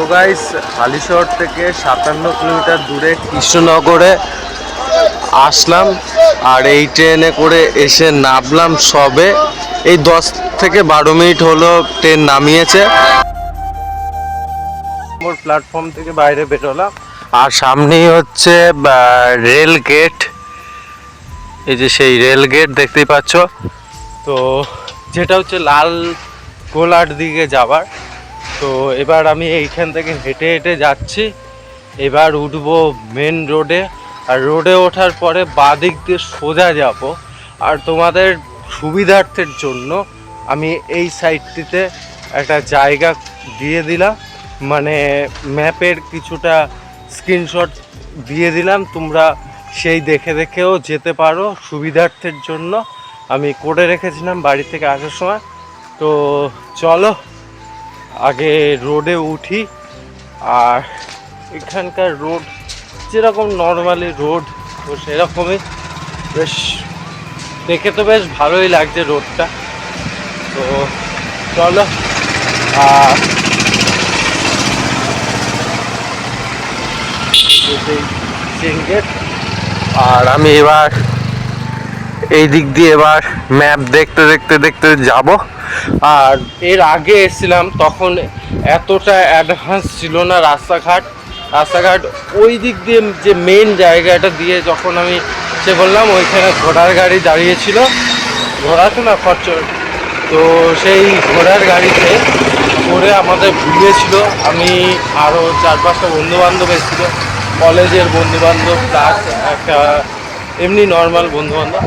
তো গাইস হালিশহর থেকে সাতান্ন কিলোমিটার দূরে কৃষ্ণনগরে আসলাম আর এই ট্রেনে করে এসে নামলাম সবে। এই দশ থেকে বারো মিনিট হলো ট্রেন নামিয়েছে। প্ল্যাটফর্ম থেকে বাইরে বেরোলাম আর সামনেই হচ্ছে রেল গেট এই যে সেই রেল গেট দেখতেই পাচ্ছ। তো যেটা হচ্ছে লাল গোলার দিকে যাবার। তো এবার আমি এইখান থেকে হেঁটে হেঁটে যাচ্ছি। এবার উঠবো মেন রোডে আর রোডে ওঠার পরে বাদিক দিয়ে সোজা যাব। আর তোমাদের সুবিধার্থের জন্য আমি এই সাইডটিতে একটা জায়গা দিয়ে দিলাম। মানে ম্যাপের কিছুটা স্ক্রিনশট দিয়ে দিলাম। তোমরা সেই দেখে দেখেও যেতে পারো সুবিধার্থের জন্য। আমি করে রেখেছিলাম বাড়ি থেকে আসার সময়। তো চলো আগে রোডে উঠি, আর এখানকার রোড যেরকম নর্মালি রোড, তো সেরকমই। বেশ, দেখে তো বেশ ভালোই লাগছে রোডটা। তো চলো, আর আর আমি এবার এই দিক দিয়ে এবার ম্যাপ দেখতে দেখতে দেখতে যাব। আর এর আগে এসেছিলাম তখন এতটা অ্যাডভান্স ছিল না রাস্তাঘাট। রাস্তাঘাট ওই দিক দিয়ে যে মেন জায়গাটা দিয়ে যখন আমি সে বললাম, ওইখানে ঘোড়ার গাড়ি দাঁড়িয়েছিল। ঘোড়া তো না খরচর তো সেই ঘোড়ার গাড়িতে করে আমাদের ঘুরিয়েছিল আমি আরও চার পাঁচটা বন্ধু বান্ধব এসেছিল। কলেজের বন্ধু বান্ধব প্লাস একটা এমনি নর্মাল বন্ধু বান্ধব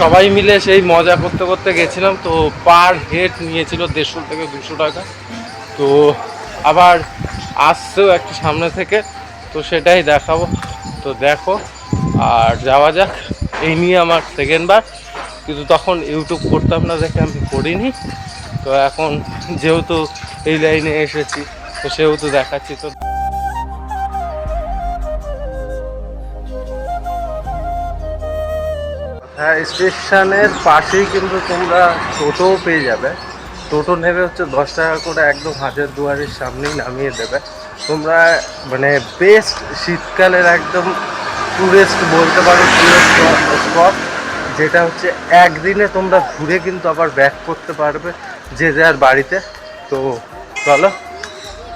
সবাই মিলে সেই মজা করতে করতে গেছিলাম, তো পার হেড নিয়েছিল দেড়শো থেকে দুশো টাকা। তো আবার আসছেও একটু সামনে থেকে, তো সেটাই দেখাবো। তো দেখো, আর যাওয়া যাক, এই নিয়ে আমার সেকেন্ড বার। কিন্তু তখন ইউটিউব করতাম না, দেখে আমি করিনি। তো এখন যেহেতু এই লাইনে এসেছি, তো সেহেতু দেখাচ্ছি। তো হ্যাঁ স্টেশনের পাশেই কিন্তু তোমরা টোটোও পেয়ে যাবে। টোটো নেবে হচ্ছে দশ টাকা করে, একদম হাজার দুয়ারের সামনেই নামিয়ে দেবে। তোমরা মানে বেস্ট শীতকালের একদম টুরিস্ট বলতে পারো টুরিস্ট স্পট যেটা হচ্ছে একদিনে তোমরা ঘুরে কিন্তু আবার ব্যাক করতে পারবে যে যার বাড়িতে। তো চলো,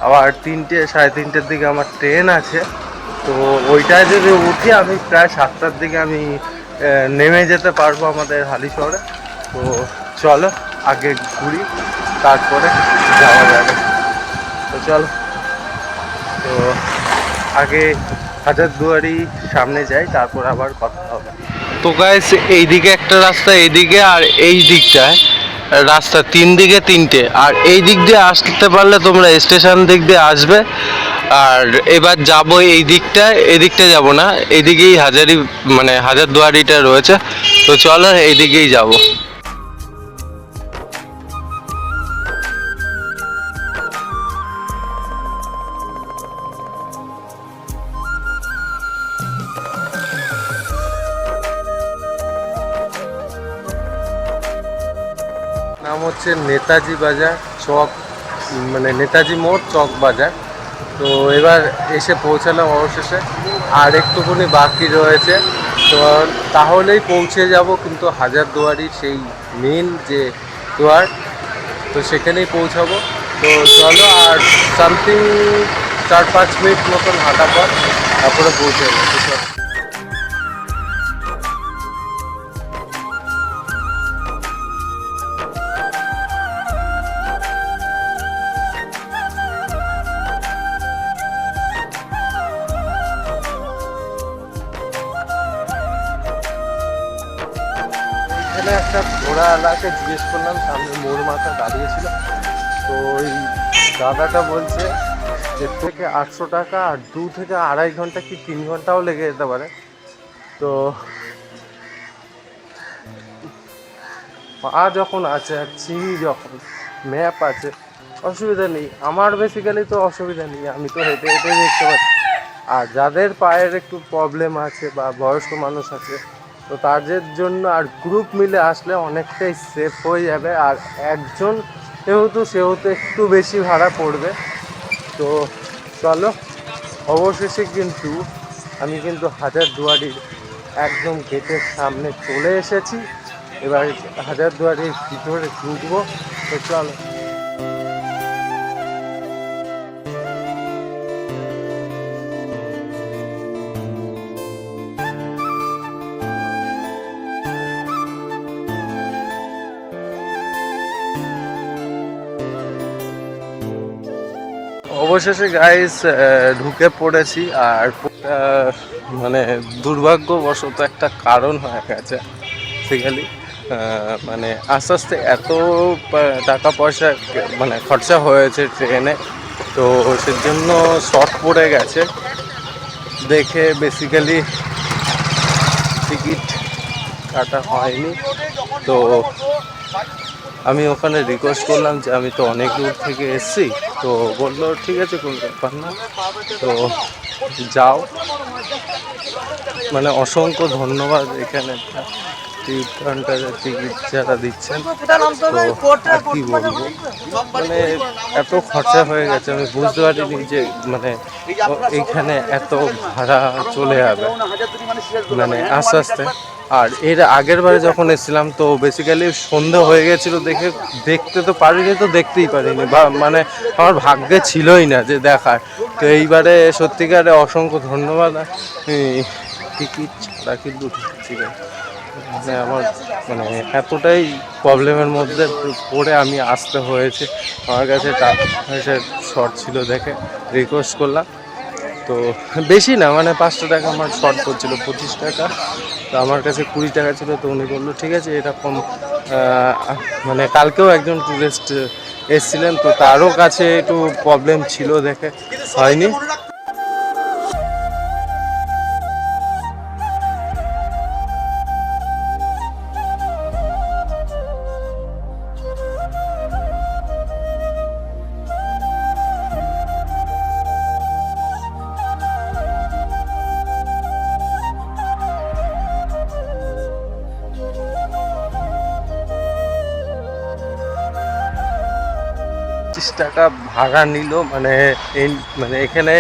আবার তিনটে, সাড়ে তিনটের দিকে আমার ট্রেন আছে। তো ওইটায় যদি উঠি আমি প্রায় সাতটার দিকে আমি নেমে যেতে পারব আমাদের হালি শহরে তো চলো, আগে ঘুরি, তারপরে যাওয়া যাবে। তো চলো। তো আগে হাজারদুয়ারি সামনে যাই, তারপর আবার কথা হবে। তো গাইস এইদিকে একটা রাস্তা, এইদিকে আর এই দিকটায়। রাস্তা তিন দিকে তিনটে। আর এই দিক দিয়ে আসতে পারলে তোমরা স্টেশন দিক দিয়ে আসবে। আর এবার যাব এই দিকটায় এদিকটা দিকটা যাব না এদিকেই হাজারি মানে হাজারদুয়ারিটা রয়েছে। তো চলো এইদিকেই যাব। নাম হচ্ছে নেতাজি বাজার চক মানে নেতাজি মোড় চক বাজার। তো এবার এসে পৌঁছালাম অবশেষে। আর একটুখানি বাকি রয়েছে। তো তাহলেই পৌঁছে যাব কিন্তু হাজারদুয়ারি সেই মেন যে দুয়ার, তো সেখানেই পৌঁছাবো। তো চলো আর সামথিং চার পাঁচ মিনিট মতন হাঁটা পর তারপরে পৌঁছে যাব এখানে একটা ঘোড়াওয়ালাকে জিজ্ঞেস করলাম, সামনে মোর মাথা দাঁড়িয়েছিল তো ওই দাদাটা বলছে যে থেকে আটশো টাকা আর দু থেকে আড়াই ঘণ্টা কি তিন ঘন্টাও লেগে যেতে পারে? তো পা যখন আছে আর চিনি যখন, ম্যাপ আছে, অসুবিধা নেই। আমার বেসিক্যালি তো অসুবিধা নেই, আমি তো হেঁটে হেঁটে দেখতে পাচ্ছি। আর যাদের পায়ের একটু প্রবলেম আছে বা বয়স্ক মানুষ আছে তো তাদের জন্য আর গ্রুপ মিলে আসলে অনেকটাই সেফ হয়ে যাবে। আর একজন যেহেতু, সেহেতু একটু বেশি ভাড়া পড়বে। তো চলো, অবশেষে কিন্তু আমি কিন্তু হাজার দুয়ারির একদম গেটের সামনে চলে এসেছি। এবার হাজার দুয়ারির ভিতরে ঢুকবো। তো চলো। অবশেষে গাইস ঢুকে পড়েছি আর মানে দুর্ভাগ্যবশত একটা কারণ হয়ে গেছে বেসিক্যালি মানে আস্তে আস্তে এত টাকা পয়সা মানে খরচা হয়েছে ট্রেনে, তো সেজন্য শর্ট পড়ে গেছে। দেখে বেসিক্যালি টিকিট কাটা হয়নি, তো আমি ওখানে রিকোয়েস্ট করলাম যে আমি তো অনেক দূর থেকে এসছি, তো বলল, ঠিক আছে, কোনো ব্যাপার না। তো যাও। মানে অসংখ্য ধন্যবাদ এখানে। টিকিট কাউন্টারে দিচ্ছেন। তো আর কি বলব? মানে এত খরচা হয়ে গেছে, আমি বুঝতে পারিনি যে মানে এইখানে এত ভাড়া চলে যাবে। মানে আস্তে আস্তে। আর এর আগের বারে যখন এসেছিলাম, তো বেসিক্যালি সন্ধে হয়ে গেছিল দেখে, দেখতে তো পারিনি, তো দেখতেই পারিনি। বা মানে আমার ভাগ্যে ছিলই না যে দেখার। তো এইবারে সত্যিকারে অসংখ্য ধন্যবাদ। টিকিট ছাড়া কিন্তু ঢুকছি না। মানে আমার মানে এতটাই প্রবলেমের মধ্যে পড়ে আমি আসতে হয়েছে। আমার কাছে টাকা শর্ট ছিল দেখে রিকোয়েস্ট করলাম। তো বেশি না মানে পাঁচশো টাকা আমার শর্ট পড়ছিল, পঁচিশ টাকা। তো আমার কাছে কুড়ি টাকা ছিল, তো উনি বলল, ঠিক আছে এরকম মানে কালকেও একজন টুরিস্ট এসছিলেন, তো তারও কাছে একটু প্রবলেম ছিল দেখে, হয়নি। পঁচিশ টাকা ভাড়া নিল মানে মানে এখানে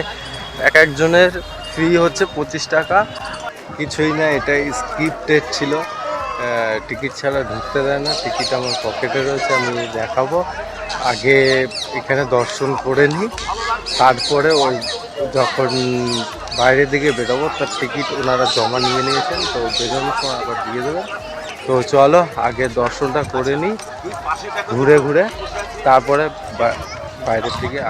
এক একজনের ফ্রি হচ্ছে পঁচিশ টাকা। কিছুই না এটা স্ক্রিপ্টেড ছিল। টিকিট ছাড়া ঢুকতে দেয় না টিকিট আমার পকেটে রয়েছে, আমি দেখাবো। আগে এখানে দর্শন করে নিই, তারপরে ওই যখন বাইরের দিকে বেরোবো, তার টিকিট ওনারা জমা নিয়ে নিয়েছেন, তো বেরোনোর সময় আবার দিয়ে দেবেন। তো চলো আগে দর্শনটা করে নিই ঘুরে ঘুরে তারপরে বাইরের দিকে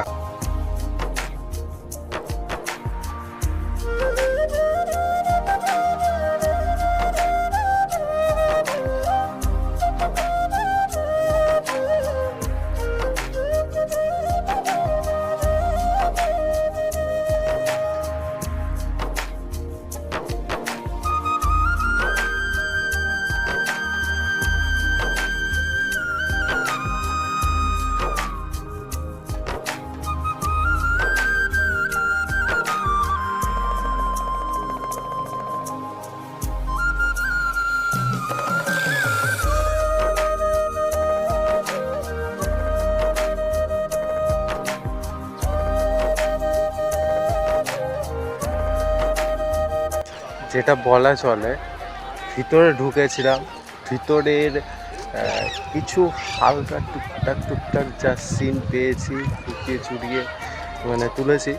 যেটা বলা চলে, ভিতরে ঢুকেছিলাম, ভিতরের কিছু হালকা টুকটাক টুকটাক যা সিন পেয়েছি লুকিয়ে চুরিয়ে মানে তুলেছি,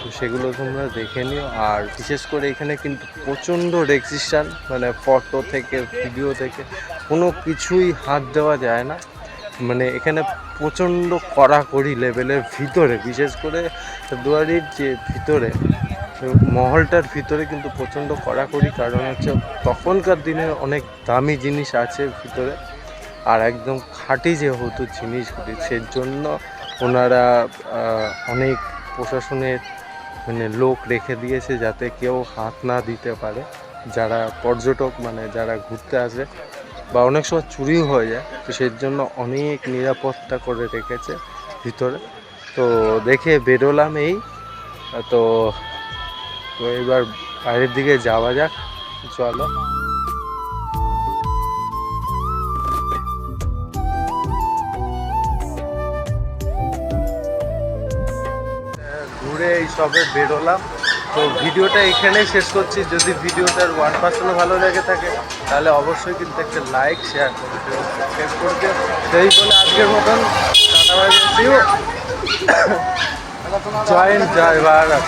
তো সেগুলো তোমরা দেখে নিও। আর বিশেষ করে এখানে কিন্তু প্রচণ্ড রেজিস্ট্রান মানে ফটো থেকে ভিডিও থেকে কোনো কিছুই হাত দেওয়া যায় না। মানে এখানে প্রচণ্ড কড়াকড়ি লেভেলের ভিতরে, বিশেষ করে দুয়ারির যে ভিতরে মহলটার ভিতরে কিন্তু প্রচণ্ড কড়াকড়ি, কারণ হচ্ছে তখনকার দিনে অনেক দামি জিনিস আছে ভিতরে। আর একদম খাঁটি যেহেতু জিনিসগুলি সেই জন্য ওনারা অনেক প্রশাসনের মানে লোক রেখে দিয়েছে যাতে কেউ হাত না দিতে পারে। যারা পর্যটক মানে যারা ঘুরতে আসে বা অনেক সময় চুরিও হয়ে যায়, তো সেই জন্য অনেক নিরাপত্তা করে রেখেছে ভিতরে। তো দেখে বেরোলাম এই, তো তো এবার বাইরের দিকে যাওয়া যাক, চলো। ঘুরে এই সবে বেরোলাম তো ভিডিওটা এখানেই শেষ করছি। যদি ভিডিওটার ওয়ান পার্সেন্টও ভালো লেগে থাকে, তাহলে অবশ্যই কিন্তু একটা লাইক শেয়ার করে দিও সাবস্ক্রাইব করে সেই বলে আজকের মতন জয় জয় ভারত।